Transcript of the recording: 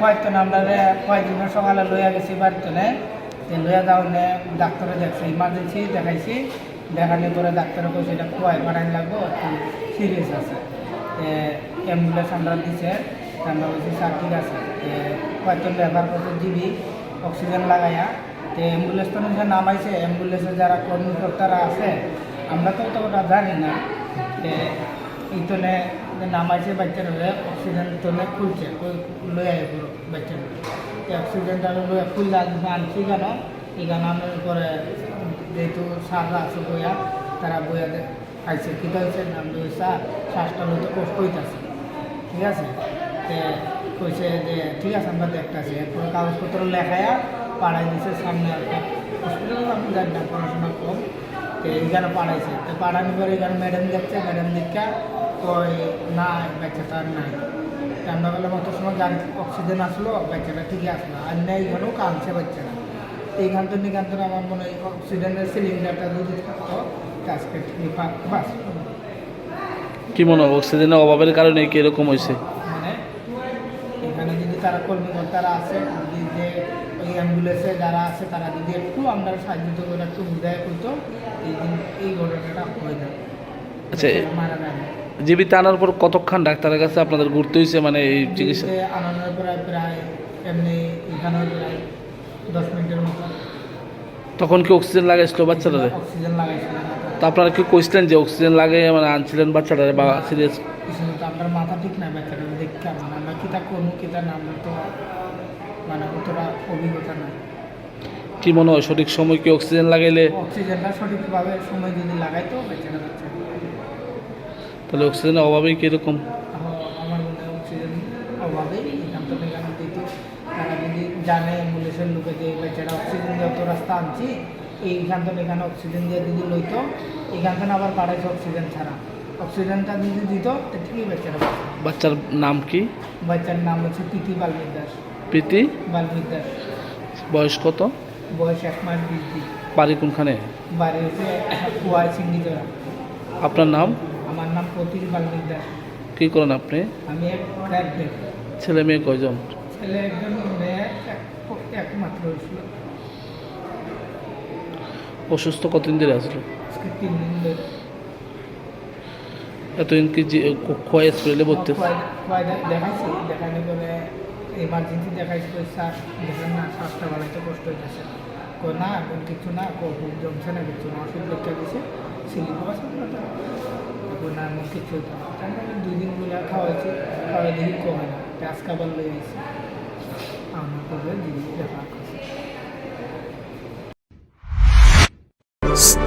কয়েকজন আমরা কয়েকদিনের সকালে লইয়া গেছি বাড়িতে লইয়া যাওয়ানে ডাক্তারে দেখছি ইমার্জেন্সি দেখাইছি। দেখানোর পরে ডাক্তারে কইছে, এটা খুয়াই বাড়াই লাগবো সিরিয়াস আছে। অ্যাম্বুলেন্স আমরা দিছে, আমরা বলছি, স্যার, ঠিক আছে। কয়েকজন ব্যবহার করতে দিবি অক্সিজেন লাগাইয়া। তো অ্যাম্বুলেন্স তো নিজে নামাইছে অ্যাম্বুলেন্সে যারা কর্মকর্তারা আছে, আমরা তো অতটা জানি না। ইতনে নামাইছে বাচ্চারা অক্সিজেন তোলে খুলছে লই পুরো বাচ্চারা এই অক্সিজেনটা লই খুললে আনছি কেন এখানে আমার পরে যেহেতু সাররা আছে বইয়া তারা বইয়া খাইছে কী হয়েছে নাম দিয়েছে শ্বাসটা হয়তো কষ্ট হইতেছে ঠিক আছে তে কইছে যে ঠিক আছে আমরা দেখতেছি এরপরে কাগজপত্র লেখায়া পাড়াই দিছে সামনে একটা হসপিটাল আমি জানি না পড়াশোনা কম তো এইখানে পাড়াইছে তো পাড়ানোর পরে এখানে ম্যাডাম দেখছে ম্যাডাম দেখা কই না বাচ্চাটা নাই। আমরা বললাম অত সময় গান অক্সিজেন আসলো বাচ্চাটা ঠিকই আসলো। আর নেই এখানেও কাঁদছে বাচ্চাটা এইখান থেকে এখান থেকে আমার মনে হয় অক্সিজেনের সিলিন্ডারটা যদি থাকতো আজকে বাস কি মনে হয় অক্সিজেনের অভাবের কারণে কি এরকম হয়েছে? মানে এখানে যদি তারা কর্মকর্তারা আছে যদি যে ওই অ্যাম্বুলেন্সে যারা আছে তারা যদি একটু আমরা সাহায্য করে একটু বুঝায় করতো এই এই ঘটনাটা হয়ে যায় আচ্ছা জীবিত আনার পর কতক্ষণ ডাক্তারের কাছে আপনাদের ঘুরতে হয়েছে মানে এই চিকিৎসা আনানোর প্রায় প্রায় এমনি দশ মিনিটের মতো। তখন কি অক্সিজেন লাগাইছিল বাচ্চাটারে? অক্সিজেন লাগাইছিলেন তো। আপনারা কি কইছিলেন যে অক্সিজেন লাগে মানে আনছিলেন বাচ্চাটারে বা সিরিয়াস? আপনার মাথা ঠিক না বাচ্চাটা দেখতে মানে আমরা কিতা করব কিতা না আমরা তো মানে অতটা অভিজ্ঞতা নাই। কি মনে হয় সঠিক সময় কি অক্সিজেন লাগাইলে? অক্সিজেনটা সঠিকভাবে সময় যদি লাগাইতো তাহলে অক্সিজেনের অভাবেই কীরকম? আমার মনে হয় অক্সিজেন অভাবেই। এখান থেকে এখানে দিত তারা যদি জানে অ্যাম্বুলেন্সের লোকে যে অক্সিজেন রাস্তা আনছি এইখান থেকে এখানে অক্সিজেন দিয়ে যদি লইতো থেকে আবার অক্সিজেন ছাড়া। অক্সিজেনটা যদি দিত ঠিকই বাচ্চার নাম কি? বাচ্চার নাম হচ্ছে প্রীতি বাল্মিক দাস। প্রীতি? বাল্মিক দাস। বয়স কত? বয়স এক মাস বিশ দিন বাড়ি কোনখানে? বাড়ি হচ্ছে কুয়ায় আপনার নাম? আমার নাম প্রতীক বাল্মিক দাস। কি করেন আপনি? আমি এক ছেলে। মেয়ে কয়জন? ছেলে একজন মেয়ে একমাত্র হয়েছিল অসুস্থ কতদিন ধরে আসলো তিন দিন ধরে। এতদিন কি যে খোয়া হসপিটালে ভর্তি কয় দেখানোর পরে এমার্জেন্সি দেখাইছি তো শ্বাস দেখেন না শ্বাসটা বাড়াইতে কষ্ট হইতেছে। কো না, এখন কিছু না, কো বুক জমছে না, কিছু না, ওষুধ লিখতে দিছে সিলিপ আছে এখন না এমন কিছু হইতো না। তারপরে দুই দিনগুলো খাওয়াইছি খাওয়াই দেখি কমে না আজকে আবার লই আইছি। আমার দিদি ব্যাপার